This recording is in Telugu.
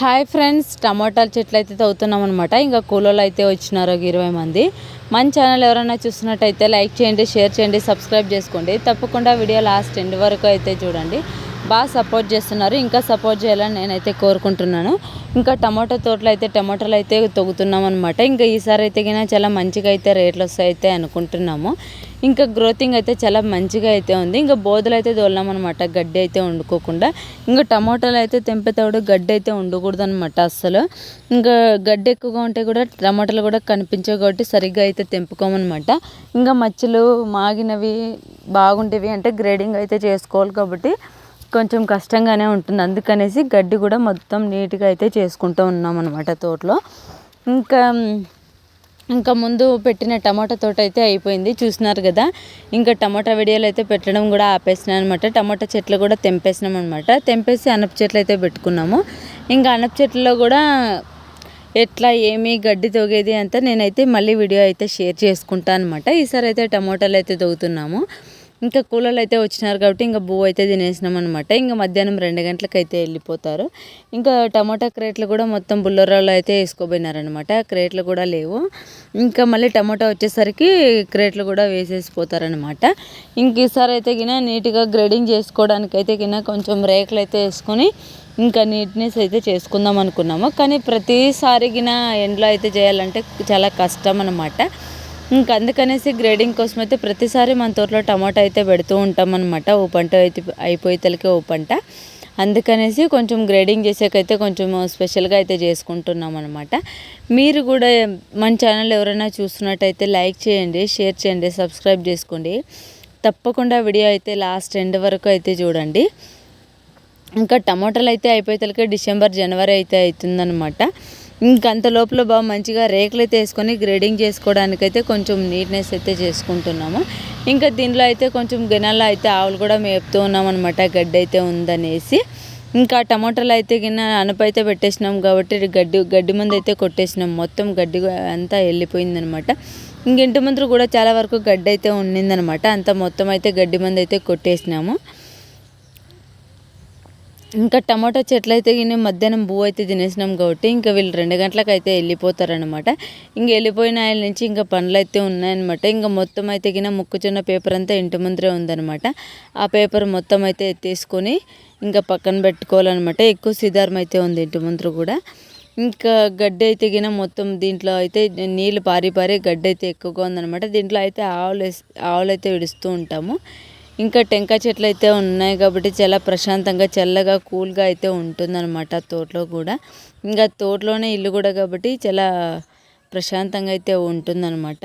హాయ్ ఫ్రెండ్స్ టమాటాల చెట్లు అయితే తవ్వుతున్నాం అనమాట ఇంకా కూలోళ్ళు అయితే వచ్చినారు ఒక ఇరవై మంది. మన ఛానల్ ఎవరైనా చూసినట్టయితే లైక్ చేయండి షేర్ చేయండి సబ్స్క్రైబ్ చేసుకోండి. తప్పకుండా వీడియో లాస్ట్ ఎండ్ వరకు అయితే చూడండి. బాగా సపోర్ట్ చేస్తున్నారు. ఇంకా సపోర్ట్ చేయాలని నేనైతే కోరుకుంటున్నాను. ఇంకా టమాటో తోటలు అయితే టమాటాలు అయితే తొగుతున్నాం అనమాట ఇంకా ఈసారి అయితే కినా చాలా మంచిగా అయితే రేట్లు వస్తాయి అయితే అనుకుంటున్నాము. ఇంకా గ్రోతింగ్ అయితే చాలా మంచిగా అయితే ఉంది. ఇంకా బోధలు అయితే దోలినాం అనమాట గడ్డి అయితే వండుకోకుండా. ఇంకా టమాటాలు అయితే తెంపేతాడు గడ్డి అయితే ఉండకూడదు అనమాట అస్సలు. ఇంకా గడ్డి ఎక్కువగా ఉంటే కూడా టమాటాలు కూడా కనిపించవు కాబట్టి సరిగ్గా అయితే తెంపుకోమనమాట ఇంకా మచ్చలు మాగినవి బాగుంటేవి అంటే గ్రేడింగ్ అయితే చేసుకోవాలి కాబట్టి కొంచెం కష్టంగానే ఉంటుంది. అందుకనేసి గడ్డి కూడా మొత్తం నీట్గా అయితే చేసుకుంటూ ఉన్నాం అనమాట తోటలో. ఇంకా ఇంకా ముందు పెట్టిన టమాటా తోట అయితే అయిపోయింది. చూసినారు కదా? ఇంకా టమాటా వీడియోలు అయితే పెట్టడం కూడా ఆపేసినాం అనమాట టమాటా చెట్లు కూడా తెంపేసినాం అనమాట తెంపేసి అనప చెట్లు అయితే పెట్టుకున్నాము. ఇంకా అనప చెట్లలో కూడా ఎట్లా ఏమి గడ్డి తొగేది అంతా నేనైతే మళ్ళీ వీడియో అయితే షేర్ చేసుకుంటాను అనమాట ఈసారి అయితే టమాటాలు అయితే తొగుతున్నాము. ఇంకా కూలర్లు అయితే వచ్చినారు కాబట్టి ఇంకా బువ్వ అయితే తినేసినాం అనమాట ఇంకా మధ్యాహ్నం రెండు గంటలకు అయితే వెళ్ళిపోతారు. ఇంకా టమాటా క్రేట్లు కూడా మొత్తం బుల్లరాలు అయితే వేసుకోబోయినారనమాట క్రేట్లు కూడా లేవు. ఇంకా మళ్ళీ టమాటా వచ్చేసరికి క్రేట్లు కూడా వేసేసిపోతారనమాట ఇంక ఈసారి అయితే గిన నీట్గా గ్రేడింగ్ చేసుకోవడానికి అయితే గిన కొంచెం రేకులు అయితే వేసుకొని ఇంకా నీట్నెస్ అయితే చేసుకుందాం అనుకున్నాము. కానీ ప్రతిసారి గిన ఎండ్లో అయితే చేయాలంటే చాలా కష్టం అనమాట ఇంక అందుకనేసి గ్రేడింగ్ కోసం అయితే ప్రతిసారి మన తోటలో టమాటా అయితే పెడుతూ ఉంటాం అనమాట ఓ పంట అయితే అయిపోయితలకే ఓ పంట. అందుకనేసి కొంచెం గ్రేడింగ్ చేసేకైతే కొంచెం స్పెషల్గా అయితే చేసుకుంటున్నాం అనమాట మీరు కూడా మన ఛానల్ ఎవరైనా చూస్తున్నట్టయితే లైక్ చేయండి షేర్ చేయండి సబ్స్క్రైబ్ చేసుకోండి. తప్పకుండా వీడియో అయితే లాస్ట్ ఎండ్ వరకు అయితే చూడండి. ఇంకా టమాటాలు అయితే అయిపోయేతలకే డిసెంబర్ జనవరి అయితే అవుతుందన్నమాట. ఇంకంత లోపల బాగా మంచిగా రేకులు అయితే వేసుకొని గ్రేడింగ్ చేసుకోవడానికైతే కొంచెం నీట్నెస్ అయితే చేసుకుంటున్నాము. ఇంకా దీనిలో అయితే కొంచెం గిన్నెలో అయితే ఆవులు కూడా మేపుతూ ఉన్నామన్నమాట అనమాట గడ్డి అయితే ఉందనేసి. ఇంకా టమాటాలు అయితే గిన్నె అనప అయితే పెట్టేసినాం కాబట్టి గడ్డి గడ్డి మంది అయితే కొట్టేసినాం. మొత్తం గడ్డి అంతా వెళ్ళిపోయిందనమాట ఇంక ఇంటి ముందు కూడా చాలా వరకు గడ్డి అయితే ఉండిందనమాట అంత మొత్తం అయితే గడ్డి మంది అయితే కొట్టేసినాము. ఇంకా టమాటా చెట్లు అయితే నేను మధ్యాహ్నం బూ అయితే తినేసినాం కాబట్టి ఇంకా వీళ్ళు రెండు గంటలకు అయితే వెళ్ళిపోతారనమాట ఇంక వెళ్ళిపోయిన ఆయన నుంచి ఇంకా పనులు అయితే ఉన్నాయన్నమాట. ఇంకా మొత్తం అయితే గిన ముక్కుచున్న పేపర్ అంతా ఇంటి ముందరే ఉందనమాట ఆ పేపర్ మొత్తం అయితే ఎత్తేసుకొని ఇంకా పక్కన పెట్టుకోవాలన్నమాట. ఎక్కువ సిధారం అయితే ఉంది ఇంటి ముందర కూడా. ఇంకా గడ్డి అయితే గిన మొత్తం దీంట్లో అయితే నీళ్ళు పారి పారి గడ్డి అయితే ఎక్కువగా ఉందనమాట దీంట్లో అయితే ఆవులు ఆవులు అయితే విడుస్తూ ఉంటాము. ఇంకా టెంకాయ చెట్లు అయితే ఉన్నాయి కాబట్టి చాలా ప్రశాంతంగా చల్లగా కూల్గా అయితే ఉంటుందన్నమాట తోటలో కూడా. ఇంకా తోటలోనే ఇల్లు కూడా కాబట్టి చాలా ప్రశాంతంగా అయితే ఉంటుందన్నమాట.